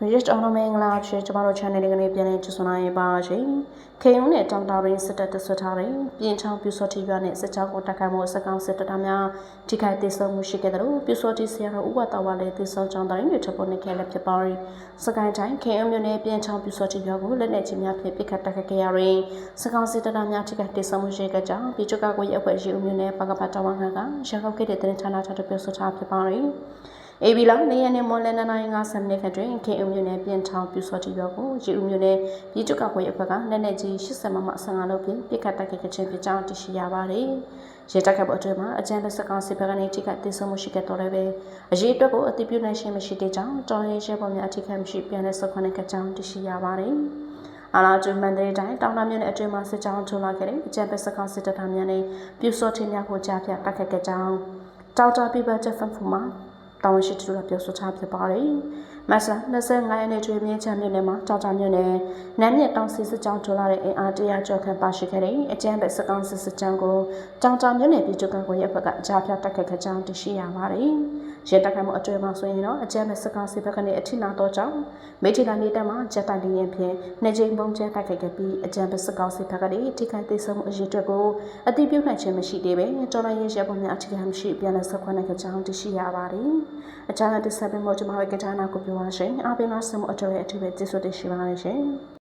Reach အောင်မင်္ဂလာဖြစ်ကျမတို့ channel လေးကနေပြန်လည်ကြိုဆိုနိုင်ပါရှင်။ခေယုံနဲ့တောင်တာရင်းစစ်တပ်တဆွထားတဲ့ပြင်ချောင်းပြူစောတိရွာနဲ့စစ်ချောင်းကိုတိုက်ခိုက်မှုစကောင်စစ်တပ်များထိခိုက်ဒေဆုံးမှုရှိခဲ့တယ်လို့ပြူစောတိဆရာတော်ဥပတော်ဝါလည်းဒေဆုံးကြောင်းတိုင်းတွေထပ်ပေါ်နေခဲ့လည်းဖြစ်ပါရီ။စကိုင်းတိုင်းခေယုံမြို့နယ်ပြင်ချောင်းပြူစောတိရွာကိုလက်နက်ကြီးများဖြင့်ပစ်ခတ်တိုက်ခိုက်ခဲ့ရရင်စကောင်စစ်တပ်များထိခိုက်ဒေဆုံးမှုရှိခဲ့ကြောင်းပြည်ချုပ်ကကိုရအဖွဲ့ရှိဦးမြို့နယ်ပကပတော်ဝါကရန်ကုန်ခေတ်တဲ့တင်ဌာနထပ်ပြောဆိုထားဖြစ်ပါရီ။ အေဘီလာနေရနေမွန်လနနိုင်50မိနစ်ခန့်တွင်ခေအုံမြို့နယ်ပြင်ထောင်ပြူစောတီရောကိုရေဦးမြို့နယ်ပြည်ကျုပ်ကခွေအဖွဲ့ကလက်နက်ကြီး80မမ15လုံးဖြင့်ပြစ်ခတ်တိုက်ခိုက်ခြင်းဖြစ်ကြောင်းသိရှိရပါတယ်။ရေတက်ခတ်ပေါ်အတွင်းမှာအကြမ်းဖက်စကောင်စစ်ဘက်ကနေထိခိုက်ဒေဆုံးမှုရှိခဲ့တော်လည်းပဲအရေးအတွက်ကိုအတိပြုနိုင်ခြင်းမရှိတဲ့ကြောင်းတော်ရေးရဲပေါ်များအထိခိုက်မရှိပြန်လဲဆုတ်ခွင့်ခဲ့ကြောင်းသိရှိရပါတယ်။အာလာကျွမန်ဒေတိုင်းတောင်တမြို့နယ်အတွင်းမှာစစ်ကြောင်းထုံလာခဲ့တဲ့အကြံပတ်စကောင်စစ်တပ်သားများနဲ့ပြူစောထင်းများကိုကြားဖြတ်တိုက်ခတ်ခဲ့ကြောင်းတောက်တာပြပချက်ဖန်ဖူမှာ တာဝန်ရှိသူတို့ကပြောဆိုထားဖြစ်ပါတယ်။ မဆန်25ရက်နေ့တွင်မြင်းချမ်းမြို့နယ်မှာတောက်တာမြို့နယ်နမ်းမြစ်တောင်စီစစ်ကြောင်းထိုးလာတဲ့အင်အားတရာကျော်ခန့်ပါရှိခဲ့တဲ့အကြမ်းဖက်စကောင်စစ်စစ်ကြောင်းကိုတောင်တာမြို့နယ်ပြည်သူ့ကောင်ကိုရဲ့ဘက်ကကြားဖြတ်တိုက်ခတ်ခဲ့ကြောင်းသိရှိရပါတယ်။ရဲတိုက်ခိုက်မှုအတွင်းမှာဆိုရင်တော့အကြမ်းဖက်စကောင်စစ်ဘက်ကနေအထိနာတော့ကြောင်းမေဂျီလာနေတက်မှာဂျက်တိုက်လင်းဖြင့်နေချိန်ပုံကျဲတိုက်ခိုက်ခဲ့ပြီးအကြမ်းဖက်စကောင်စစ်ဘက်ကနေထိခိုက်သေးဆုံးမှုအရေးအတွက်ကိုအတိပြုနိုင်ခြင်းမရှိသေးပဲတော်လိုင်းရဲရဲပေါ်များအထူးမရှိပြန်လည်ဆက်ခွင့်နိုင်ကြောင်းသိရှိရပါတယ်။ အကြမ်းဖက်တစ်ဆက်ပြီးမှကျွန်မတို့ကတာနာကိုပြောပါရှင်။အားပေးမဆမှုအတော်ရဲ့အထူးပဲကျေးဇူးတင်ရှိပါတယ်ရှင်။